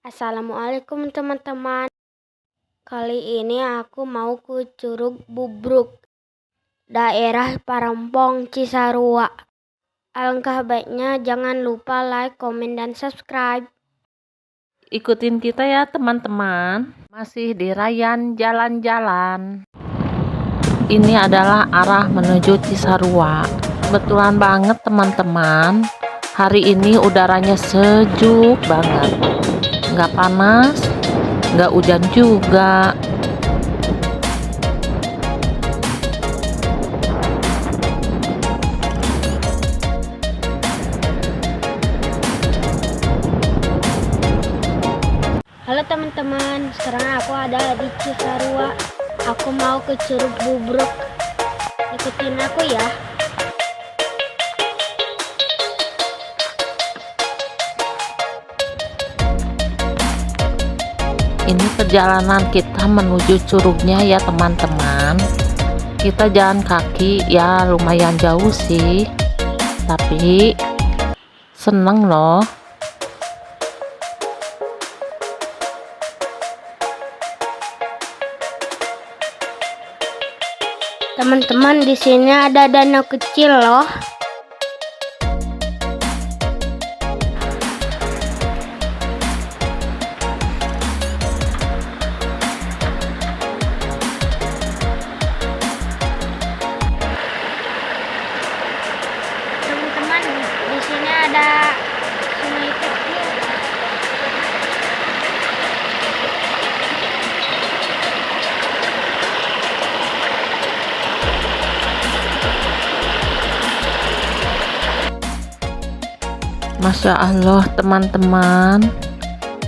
Assalamualaikum teman-teman. Kali ini aku mau ke Curug Bubruk, daerah Parempong, Cisarua. Alangkah baiknya jangan lupa like, komen, dan subscribe. Ikutin kita ya teman-teman. Masih di Rayan Jalan-Jalan. Ini adalah arah menuju Cisarua. Kebetulan banget teman-teman. Hari ini udaranya sejuk banget. Nggak panas, nggak hujan juga. Halo teman-teman, sekarang aku ada di Cisarua. Aku mau ke Curug Bubruk. Ikutin aku ya. Ini perjalanan kita menuju curugnya ya teman-teman. Kita jalan kaki ya lumayan jauh sih. Tapi seneng loh. Teman-teman, di sini ada danau kecil loh. Masya Allah teman-teman.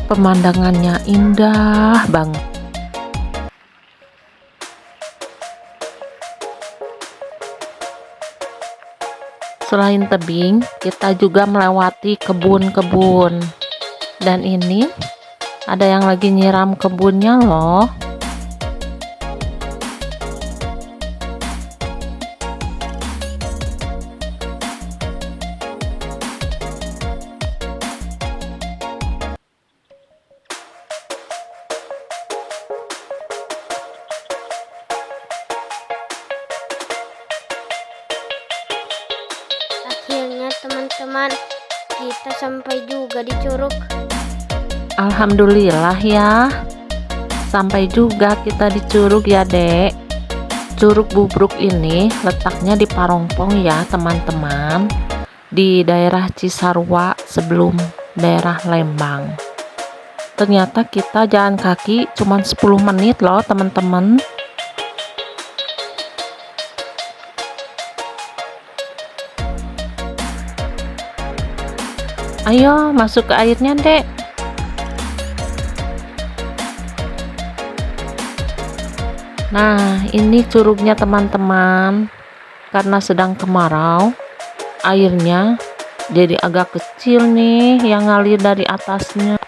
Pemandangannya indah banget Selain tebing, kita juga melewati kebun-kebun. Dan ini ada yang lagi nyiram kebunnya loh teman-teman, kita sampai juga di Curug. Alhamdulillah ya. Sampai juga kita di Curug ya dek. Curug Bubruk ini letaknya di Parongpong ya teman-teman. Di daerah Cisarua sebelum daerah Lembang. Ternyata kita jalan kaki cuma 10 menit loh teman-teman Ayo masuk ke airnya dek Nah, ini curugnya teman-teman. Karena sedang kemarau, airnya jadi agak kecil nih yang ngalir dari atasnya.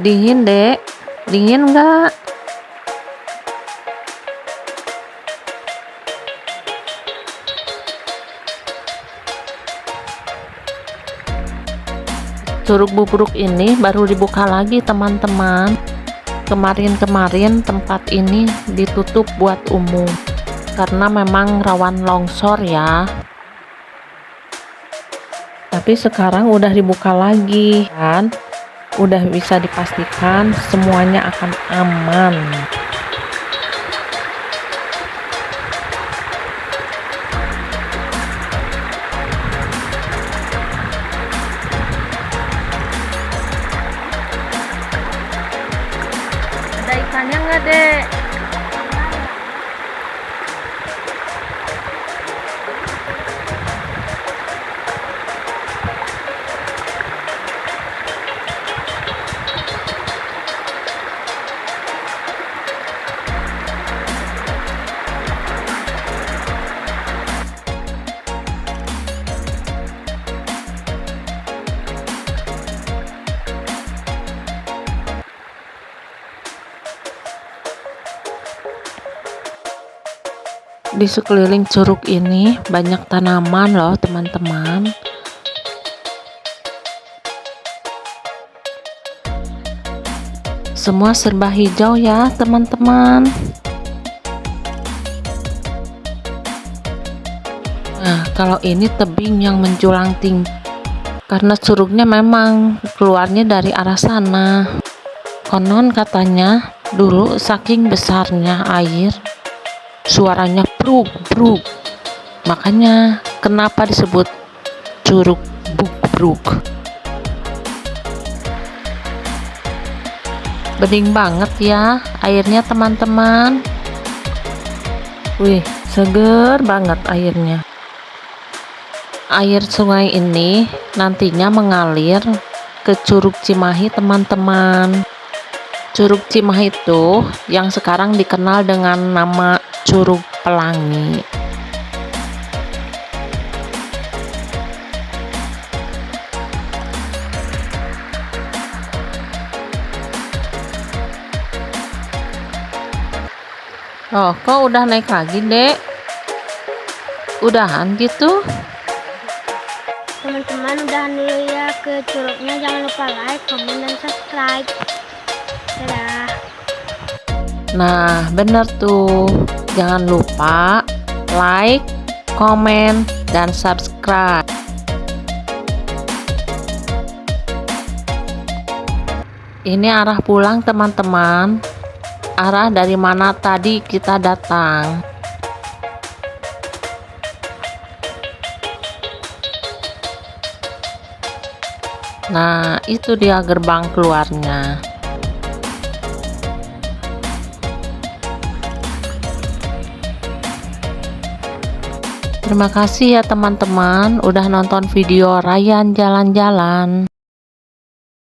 Dingin, Dek. Dingin nggak? Curug Bubruk ini baru dibuka lagi, teman-teman. Kemarin-kemarin tempat ini ditutup buat umum karena memang rawan longsor ya. Tapi sekarang udah dibuka lagi kan udah bisa dipastikan semuanya akan aman. Ada ikannya nggak dek Di sekeliling curug ini banyak tanaman loh teman-teman. Semua serba hijau ya teman-teman. Nah, kalau ini tebing yang menjulang tinggi karena curugnya memang keluarnya dari arah sana. Konon katanya dulu saking besarnya air suaranya bruk bruk. Makanya kenapa disebut curug buk bruk. Bening banget ya airnya teman-teman. Wih, seger banget airnya. Air sungai ini nantinya mengalir ke Curug Cimahi teman-teman. Curug Cimahi itu yang sekarang dikenal dengan nama Curug Pelangi. Oh, kok udah naik lagi, Dek? Udahan gitu? Teman-teman udahan dulu ya ke curugnya. Jangan lupa like, komen, dan subscribe. Dadah. Nah, bener tuh. Jangan lupa like, komen, dan subscribe. Ini arah pulang, teman-teman. Arah dari mana tadi kita datang. Nah, itu dia gerbang keluarnya. Terima kasih ya teman-teman udah nonton video Ryan jalan-jalan.